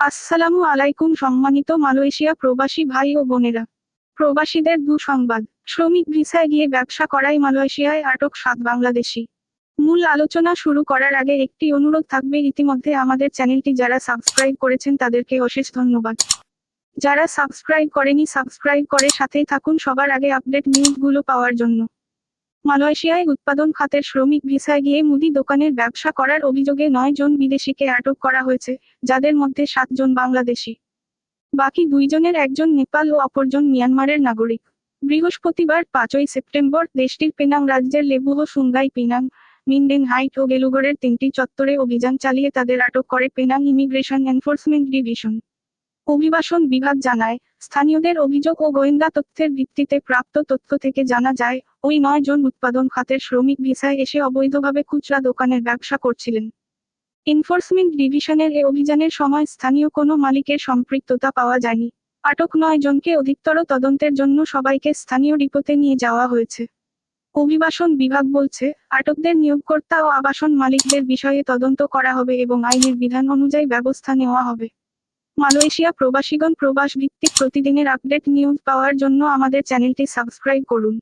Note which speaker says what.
Speaker 1: আসসালামু আলাইকুম সম্মানিত মালয়েশিয়া প্রবাসী ভাই ও বোনেরা। প্রবাসীদের দুঃসংবাদ। শ্রমিক ভিসায় গিয়ে ব্যবসা করায় মালয়েশিয়ায় আটক সাত বাংলাদেশি। মূল আলোচনা শুরু করার আগে একটি অনুরোধ থাকবে, ইতিমধ্যে আমাদের চ্যানেলটি যারা সাবস্ক্রাইব করেছেন তাদেরকে অশেষ ধন্যবাদ। যারা সাবস্ক্রাইব করেনি, সাবস্ক্রাইব করে সাথেই থাকুন সবার আগে আপডেট নিউজগুলো পাওয়ার জন্য। মালয়েশিয়ায় উৎপাদন খাতের শ্রমিক ভিসায় গিয়ে মুদি দোকানের ব্যবসা করার অভিযোগে নয় জন বিদেশিকে আটক করা হয়েছে, যাদের মধ্যে সাতজন বাংলাদেশি। বাকি দুইজনের একজন নেপাল ও অপরজন মিয়ানমারের নাগরিক। বৃহস্পতিবার পাঁচই সেপ্টেম্বর দেশটির পেনাং রাজ্যের লেবুহ সুঙ্গাই পিনাং মিন্ডেন হাইট ও গেলুগড়ের তিনটি চত্বরে অভিযান চালিয়ে তাদের আটক করে পেনাং ইমিগ্রেশন এনফোর্সমেন্ট ডিভিশন। অভিবাসন বিভাগ জানায়, স্থানীয়দের অভিযোগ ও গোয়েন্দা তথ্যের ভিত্তিতে প্রাপ্ত তথ্য থেকে জানা যায়, ওই নয় জন উৎপাদন খাতের শ্রমিক ভিসায় এসে অবৈধভাবে খুচরা দোকানের ব্যবসা করছিলেন। এনফোর্সমেন্ট ডিভিশনের এ অভিযানের সময় স্থানীয় কোনো মালিকের সম্পৃক্ততা পাওয়া যায়নি। আটক নয় জনকে অধিকতর তদন্তের জন্য সবাইকে স্থানীয় ডিপোতে নিয়ে যাওয়া হয়েছে। অভিবাসন বিভাগ বলছে, আটকদের নিয়োগকর্তা ও আবাসন মালিকদের বিষয়ে তদন্ত করা হবে এবং আইনের বিধান অনুযায়ী ব্যবস্থা নেওয়া হবে। মালয়েশিয়া প্রবাসীগণ প্রবাস ভিত্তিক প্রতিদিনের আপডেট নিউজ পাওয়ার জন্য আমাদের চ্যানেলটি সাবস্ক্রাইব করুন।